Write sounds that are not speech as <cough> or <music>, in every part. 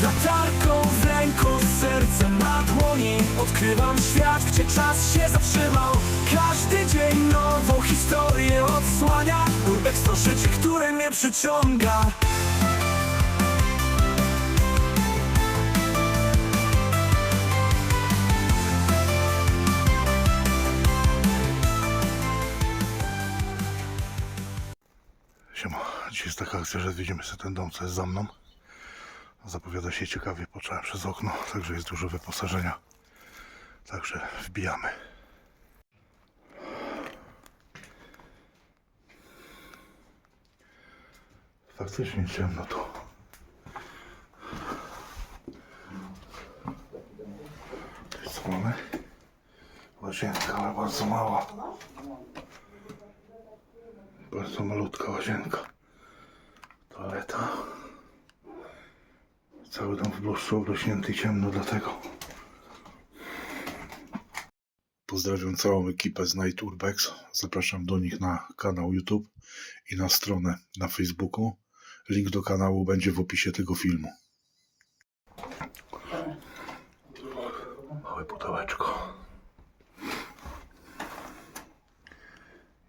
Z latarką w ręku, z sercem na dłoni. Odkrywam świat, gdzie czas się zatrzymał. Każdy dzień nową historię odsłania. Urbex to życie, które mnie przyciąga. Siema, dzisiaj jest taka akcja, że widzimy sobie ten dom, co jest za mną. Zapowiada się ciekawie, patrzyłem przez okno, także jest dużo wyposażenia. Także wbijamy. Faktycznie ciemno tu. Co mamy? Łazienka, ale bardzo mała. Bardzo malutka łazienka. Cały dom w bluszczu obrośnięty ciemno dlatego. Pozdrawiam całą ekipę z Night Urbex. Zapraszam do nich na kanał YouTube i na stronę na Facebooku. Link do kanału będzie w opisie tego filmu. Małe pudełeczko.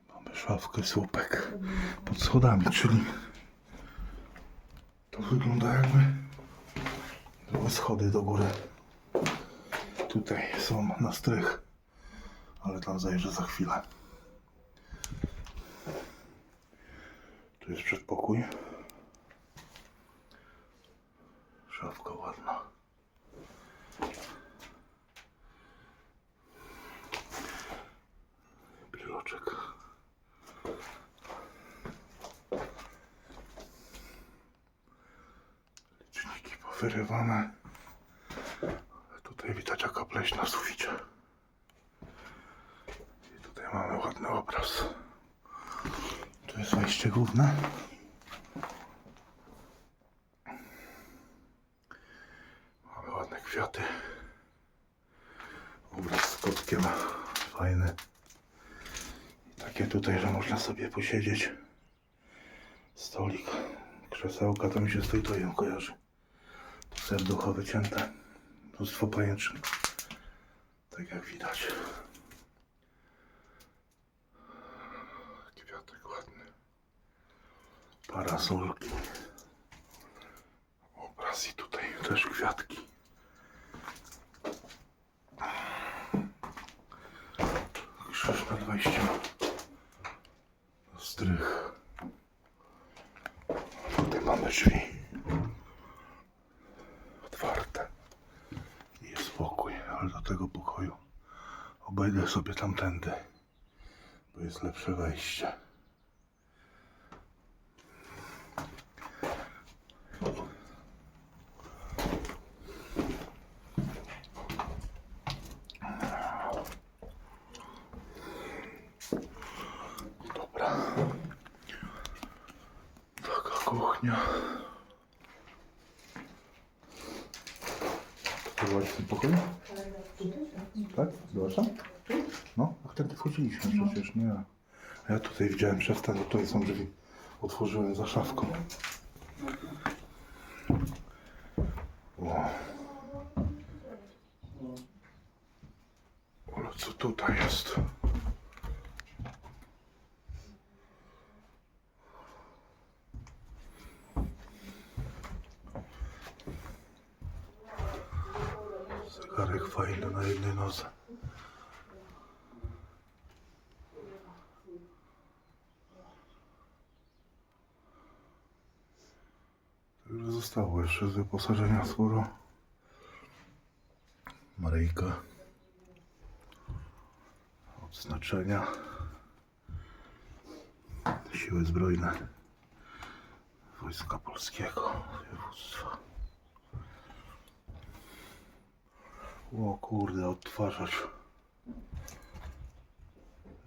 Mamy szafkę, słupek pod schodami, czyli to wygląda jakby schody do góry. Tutaj są na strych, ale tam zajrzę za chwilę. Tu jest przedpokój. Szafka ładna. Bryloczek. Liczniki powyrywane. Tutaj widać jaka pleś na suficie. I tutaj mamy ładny obraz. Tu jest wejście główne. Mamy ładne kwiaty. Obraz z kotkiem. Fajny. I takie tutaj, że można sobie posiedzieć. Stolik. Krzesełka to mi się z tej tojem kojarzy. Serducho wycięte. Mnóstwo pajęczyn. Tak jak widać. Kwiatek ładny. Parasolki. Obraz i tutaj też kwiatki. Krzyż nad wejściem. Strych. Tutaj mamy drzwi. Otwarte. I Jest spokój, ale do tego pokoju obejdę sobie tamtędy, bo jest lepsze wejście. Dobra. Taka kuchnia. To byłaś w tym pokoju? Tak? Tam? No, a wtedy wchodziliśmy przecież, nie. A ja tutaj widziałem przedtem, że tutaj są drzwi. Otworzyłem za szafką. O. Ale co tutaj jest? Zegarek fajny na jednej nodze. Także zostało jeszcze z wyposażenia sporo. Maryjka. Odznaczenia. Siły zbrojne. Wojska Polskiego. Województwa. O kurde, odtwarzacz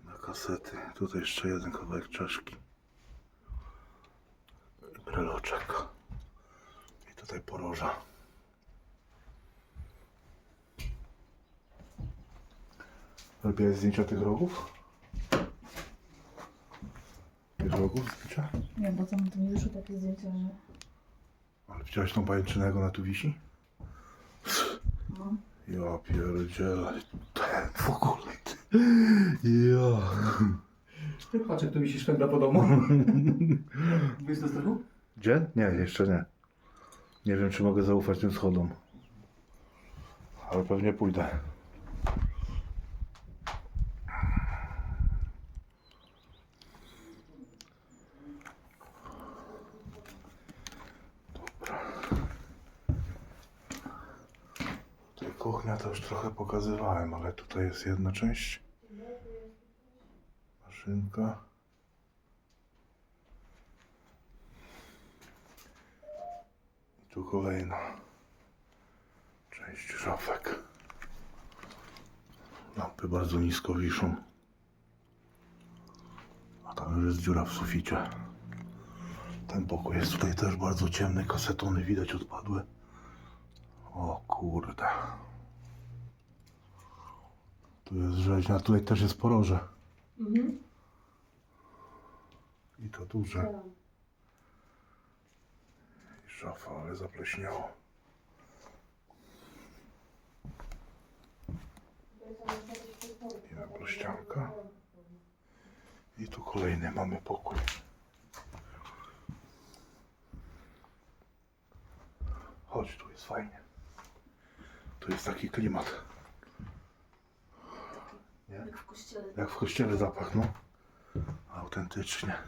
na kasety. Tutaj jeszcze jeden kawałek czaszki. I tutaj poroża. Robiłeś zdjęcia tych rogów? Tych rogów zdjęcia? Nie, bo tam to nie wyszło takie zdjęcia, że... Ale Widziałeś tą pajęczynę, jak ona tu wisi? No. Ja pierdzielę. Ten w ogóle. ty. Ja. Patrz, jak <laughs> to wisi szwendra po domu. Wyjść do strachu? Gdzie? Nie, jeszcze nie. Nie wiem, czy mogę zaufać tym schodom. Ale pewnie pójdę. Tutaj kuchnia to już trochę pokazywałem, ale tutaj jest jedna część. Maszynka. Tu kolejna część szafek. Lampy bardzo nisko wiszą. A tam już jest dziura w suficie. Ten pokój jest tutaj też bardzo ciemny. Kasetony widać odpadły. O kurde. Tu jest rzeźnia, tutaj też jest poroże. Mhm. I to duże. Szafa, ale zapleśniało. I naplościanka. I tu kolejny mamy pokój. Chodź, tu jest fajnie. Tu jest taki klimat. Nie? Jak w kościele. Jak w kościele zapach, no. Autentycznie.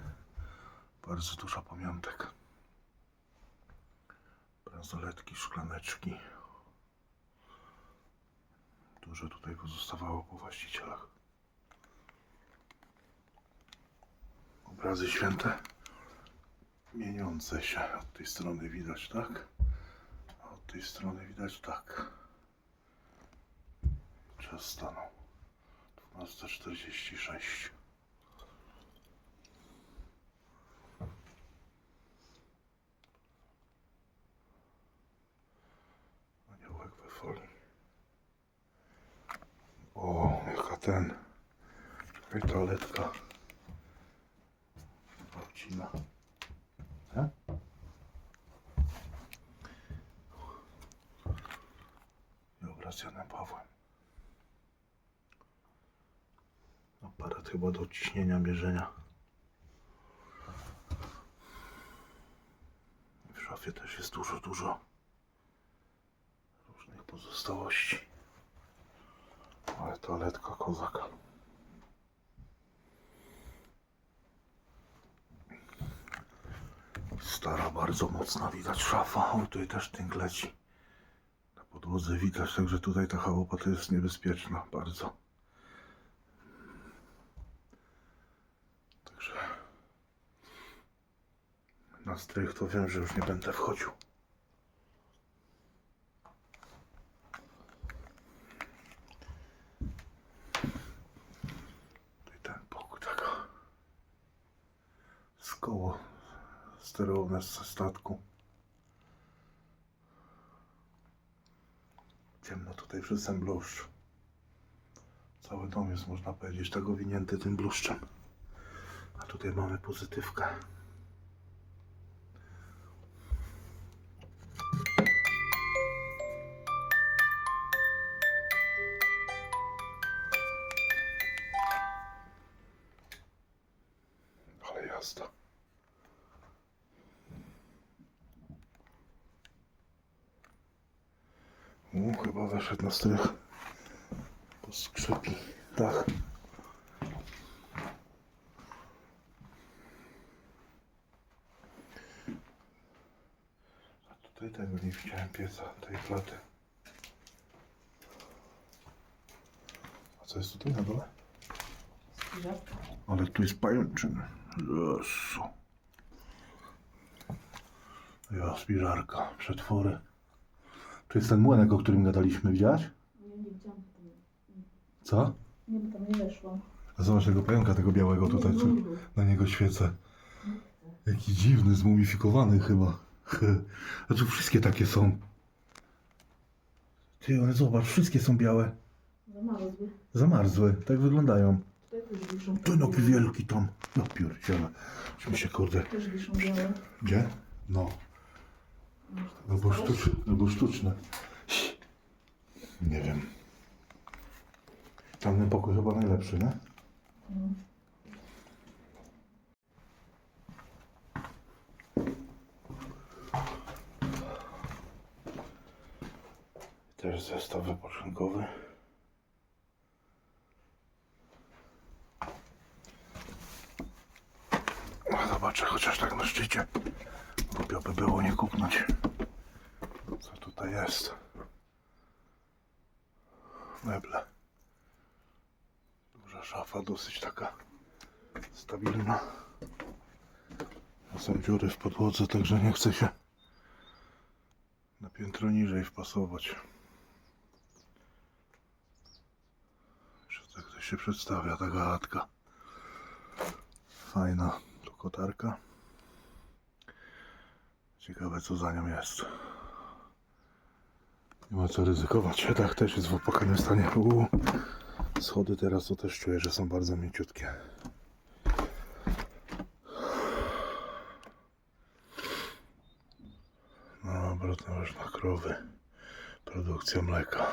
Bardzo dużo pamiątek. Bransoletki, szklaneczki. Dużo tutaj pozostawało po właścicielach. Obrazy święte. Mieniące się. Od tej strony widać tak. A od tej strony widać tak. Czas stanął. 12.46. Aniołek we folii. O, jaka ten. Toaletka. Babcina. Nie? I obraz Janem Pawłem. Aparat chyba do ciśnienia mierzenia. W szafie też jest dużo, dużo różnych pozostałości. Ale toaletka kozaka. Stara, bardzo mocna widać szafa. O, tutaj też tynk leci. Na podłodze widać, także tutaj ta chałupa to jest niebezpieczna bardzo. Także na strych to wiem, że już nie będę wchodził. Tutaj ten pokój taka z koło sterowne ze statku. Ciemno tutaj przez ten bluszcz. Cały dom jest, można powiedzieć, tak owinięty tym bluszczem. A tutaj mamy pozytywkę. Chyba weszedł na strych. Po skrzypi. Tak. A tutaj tego nie widziałem pieca, tej platy. A co jest tutaj na dole? Ale tu jest pajęczyn. Jezu. Ja, spiżarka, przetwory. Tu jest ten młynek, o którym gadaliśmy, widziałaś? Nie, nie widziałam. Co? Nie, bo tam nie weszłam. Zobacz tego pająka, tego białego tutaj, co na niego świecę. Jaki dziwny, zmumifikowany chyba. <laughs> Znaczy wszystkie takie są. Ty, one zobacz, wszystkie są białe. Zamarzły. Zamarzłe, tak wyglądają. Ty no wielki tam. Ja pierdzielę. Czy mi się kurde... Też wiszą białe. Gdzie? No. Albo sztuczne. Albo sztuczne. Nie wiem. Tamten pokój chyba najlepszy, nie? No. Też zestaw wypoczynkowy. No zobaczę chociaż tak na szczycie. Głupio by było nie kupnąć. Jest? Meble. Duża szafa, dosyć taka stabilna. Są dziury w podłodze, także nie chce się na piętro niżej wpasować. Jeszcze tak to się przedstawia ta gałatka. Fajna tu kotarka. Ciekawe co za nią jest. Nie ma co ryzykować. Dach też jest w opłakanym stanie. Uuu. Schody teraz to też czuję, że są bardzo mięciutkie. No, obrotność na krowy. Produkcja mleka.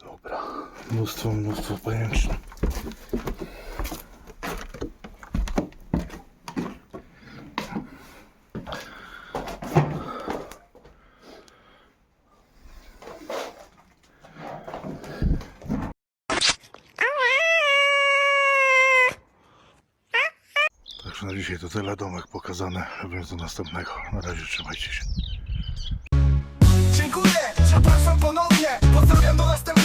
Dobra. Mnóstwo, mnóstwo pajęczne. Także na dzisiaj to tyle. Domek pokazane, więc do następnego. Na razie trzymajcie się. Dziękuję, zapraszam ponownie. Pozdrawiam do następnego